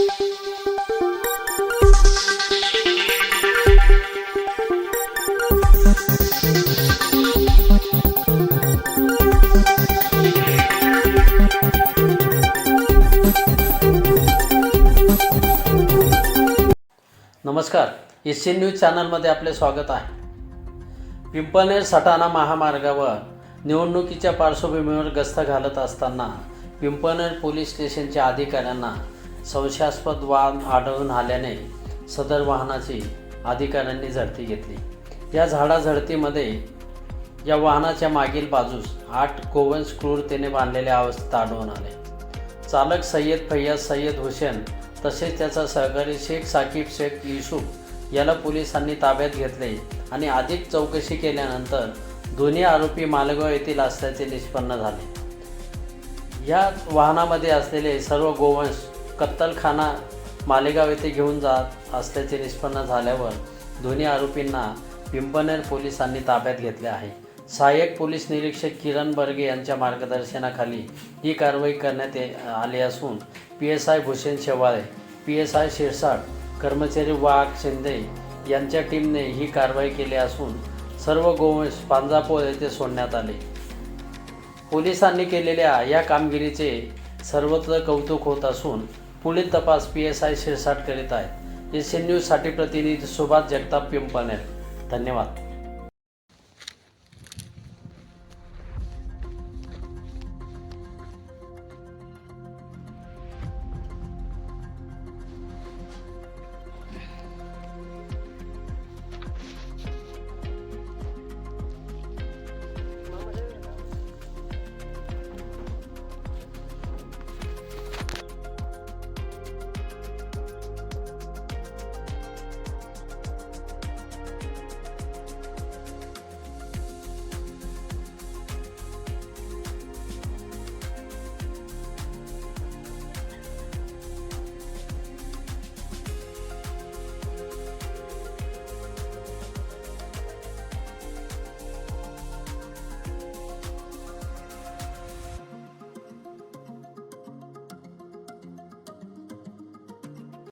नमस्कार. S C news चॅनलमध्ये आपले स्वागत आहे. पिंपळनेर सटाणा महामार्गावर निवडणुकीच्या पार्श्वभूमीवर गस्त घालत असताना पिंपळनेर पोलीस स्टेशनच्या अधिकाऱ्यांना संशयास्पद वाहन आढळून आल्याने सदर वाहनाची अधिकाऱ्यांनी झडती घेतली. या झाडाझडतीमध्ये या वाहनाच्या मागील बाजूस आठ गोवंश क्रूरतेने बांधलेल्या अवस्थेत आढळून आले. चालक सय्यद फैयाज सय्यद हुसेन तसेच त्याचा सहकारी शेख साकीब शेख युसुफ याला पोलिसांनी ताब्यात घेतले आणि अधिक चौकशी केल्यानंतर दोन्ही आरोपी मालगाव येथील असल्याचे निष्पन्न झाले. या वाहनामध्ये असलेले सर्व गोवंश कत्तलखाना मालेगाव येथे घेऊन जात असल्याचे निष्पन्न झाल्यावर दोन्ही आरोपींना पिंपनेर पोलिसांनी ताब्यात घेतले आहे. सहाय्यक पोलीस निरीक्षक किरण बर्गे यांच्या मार्गदर्शनाखाली ही कारवाई करण्यात ये- आली असून P S I Bhushan Shewale P S I Shirsat कर्मचारी वाघ शिंदे यांच्या टीमने ही कारवाई केली असून सर्व गोवंश पांजापोळ येथे सोडण्यात आले. पोलिसांनी केलेल्या या कामगिरीचे सर्वत्र कौतुक होत असून पुढील तपास पी एस आय शिरसाट करीत आहे एस एन न्यूजसाठी प्रतिनिधी सुभाष जगताप पिंपळनेर. धन्यवाद.